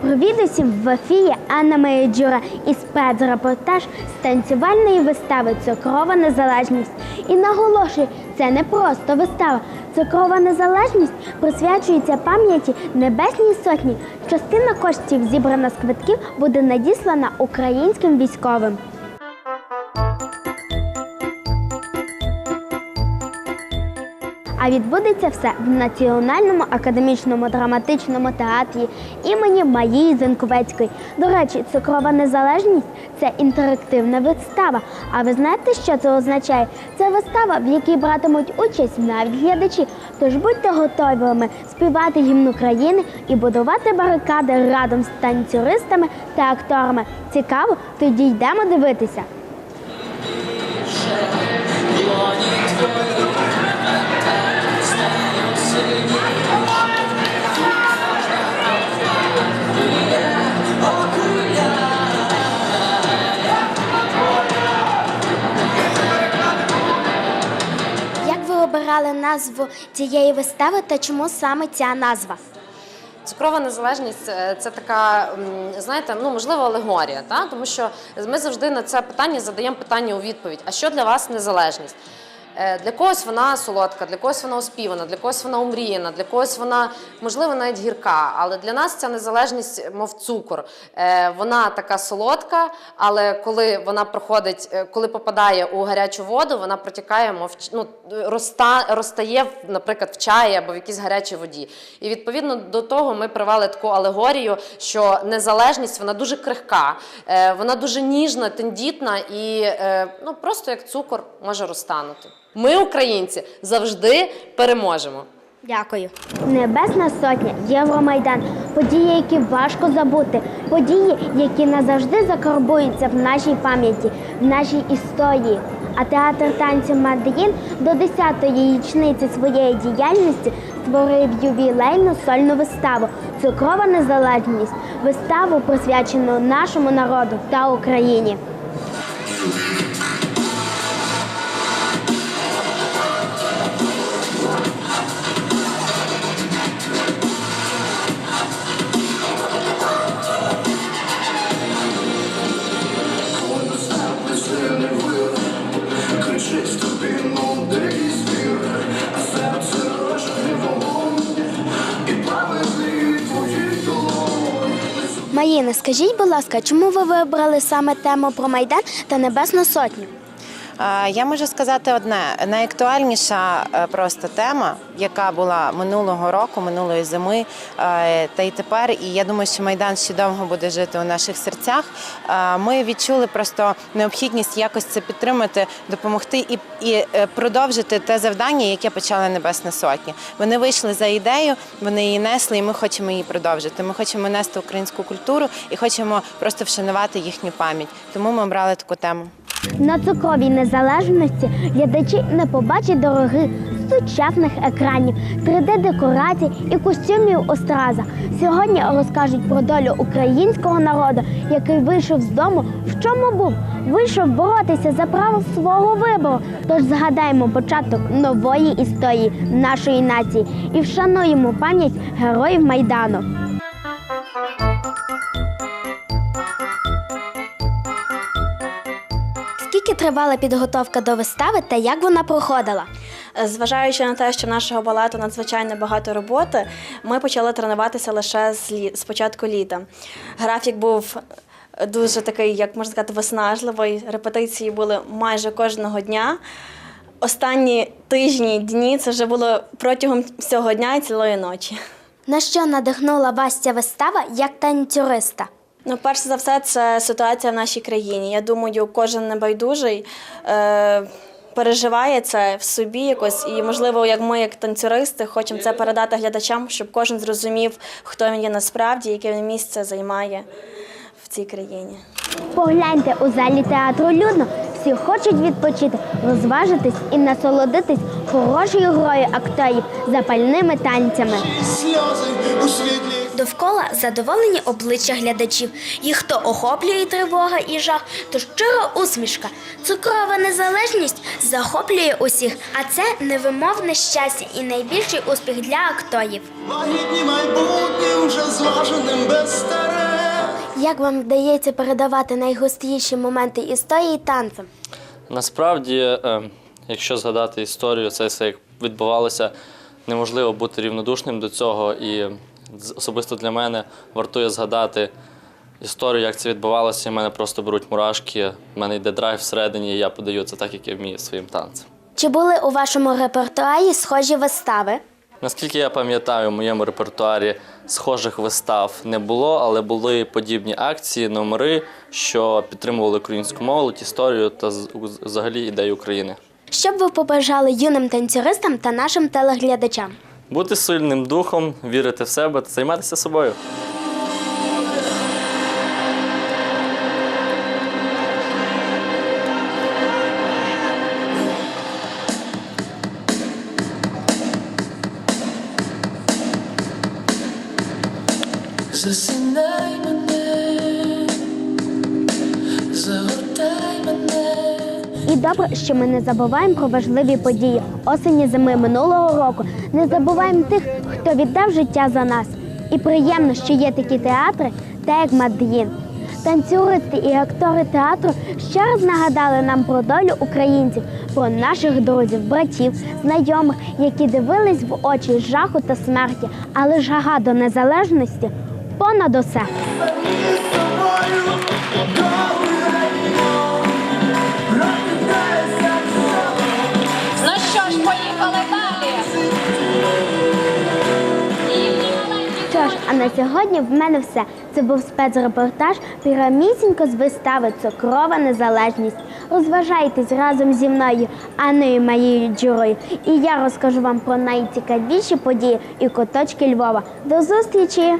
Привіт усім в ефірі Анна Мейджура і спецрепортаж з танцювальної вистави Цукрова незалежність. І наголошую, це не просто вистава. Цукрова незалежність присвячується пам'яті Небесній Сотні. Частина коштів, зібрана з квитків, буде надіслана українським військовим. А відбудеться все в Національному академічному драматичному театрі імені Марії Зенковецької. До речі, цукрова незалежність це інтерактивна вистава. А ви знаєте, що це означає? Це вистава, в якій братимуть участь навіть глядачі. Тож будьте готовими співати гімн України і будувати барикади разом з танцюристами та акторами. Цікаво? Тоді йдемо дивитися. Ви обирали назву цієї вистави та чому саме ця назва? Цукрова незалежність е, це така, знаєте, ну можливо, алегорія, та? тому що ми завжди на це питання задаємо питання у відповідь: а що для вас незалежність? Е, Для когось вона солодка, для когось вона оспівана, для когось вона умріяна, для когось вона, можливо, навіть гірка. Але для нас ця незалежність, мов цукор. Е, Вона така солодка, але коли вона проходить, е, коли попадає у гарячу воду, вона протікає, мов ну, роста, розтає, наприклад, в чаї або в якійсь гарячій воді. І відповідно до того ми привели таку алегорію, що незалежність вона дуже крихка, вона дуже ніжна, тендітна і ну, просто як цукор може розтанути. Ми, українці, завжди переможемо. Дякую. Небесна сотня, Євромайдан, події, які важко забути, події, які назавжди закарбуються в нашій пам'яті, в нашій історії. А театр танців Мадрін до 10-ї річниці своєї діяльності створив ювілейну сольну виставу Цукрова незалежність, виставу присвячену нашому народу та Україні. Маїна, скажіть, будь ласка, чому ви вибрали саме тему про Майдан та Небесну Сотню? Я можу сказати одне: найактуальніша е, просто тема, яка була минулого року, минулої зими, е, та й тепер. І я думаю, що майдан ще довго буде жити у наших серцях. Е, Ми відчули просто необхідність якось це підтримати, допомогти і, і продовжити те завдання, яке почала Небесна Сотня. Вони вийшли за ідею, вони її несли, і ми хочемо її продовжити. Ми хочемо нести українську культуру і хочемо просто вшанувати їхню пам'ять. Тому ми обрали таку тему. На цукровій незалежності глядачі не побачать дорогих сучасних екранів, 3D-декорацій і костюмів Остраза. Сьогодні розкажуть про долю українського народу, який вийшов з дому. В чому був? Вийшов боротися за право свого вибору. Тож згадаємо початок нової історії нашої нації і вшануємо пам'ять героїв Майдану. Тривала підготовка до вистави та як вона проходила? Зважаючи на те, що в нашого балету надзвичайно багато роботи, ми почали тренуватися лише з, лі... з початку літа. Графік був дуже такий, як можна сказати, виснажливий. Репетиції були майже кожного дня. Останні тижні, дні це вже було протягом всього дня і цілої ночі. На що надихнула вас ця вистава як танцюриста? Ну, перш за все, це ситуація в нашій країні. Я думаю, кожен небайдужий е, переживає це в собі якось. І, можливо, як ми, як танцюристи, хочемо це передати глядачам, щоб кожен зрозумів, хто він є насправді, яке він місце займає в цій країні. Погляньте у залі театру людно. Всі хочуть відпочити, розважитись і насолодитись хорошою грою акторів запальними танцями. Сльози у світлі Довкола задоволені обличчя глядачів. Їх то охоплює тривога і жах, то щира усмішка. Цукрова незалежність захоплює усіх, а це невимовне щастя і найбільший успіх для акторів. Лагідні майбутнім вже зваженим без стерег. Як вам вдається передавати найгостріші моменти історії танцем? Насправді, е, якщо згадати історію, це все як відбувалося, неможливо бути рівнодушним до цього. І особисто для мене вартує згадати історію, як це відбувалося. і в мене просто беруть мурашки, в мене йде драйв всередині, і я подаю це так, як я вмію своїм танцем. Чи були у вашому репертуарі схожі вистави? Наскільки я пам'ятаю, в моєму репертуарі схожих вистав не було, але були подібні акції, номери, що підтримували українську молодь, історію та взагалі ідею України. Що б ви побажали юним танцюристам та нашим телеглядачам? Бути сильним духом, вірити в себе та займатися собою. Just мене, добре, що ми не забуваємо про важливі події осені зими минулого року. Не забуваємо тих, хто віддав життя за нас. І приємно, що є такі театри, та як Мад'їн. Танцюристи і актори театру ще раз нагадали нам про долю українців, про наших друзів, братів, знайомих, які дивились в очі жаху та смерті, але жага до незалежності понад усе. На сьогодні в мене все. Це був спецрепортаж прямісінько з вистави Цукрова незалежність. Розважайтесь разом зі мною, Анною моєю Джурою. І я розкажу вам про найцікавіші події і куточки Львова. До зустрічі!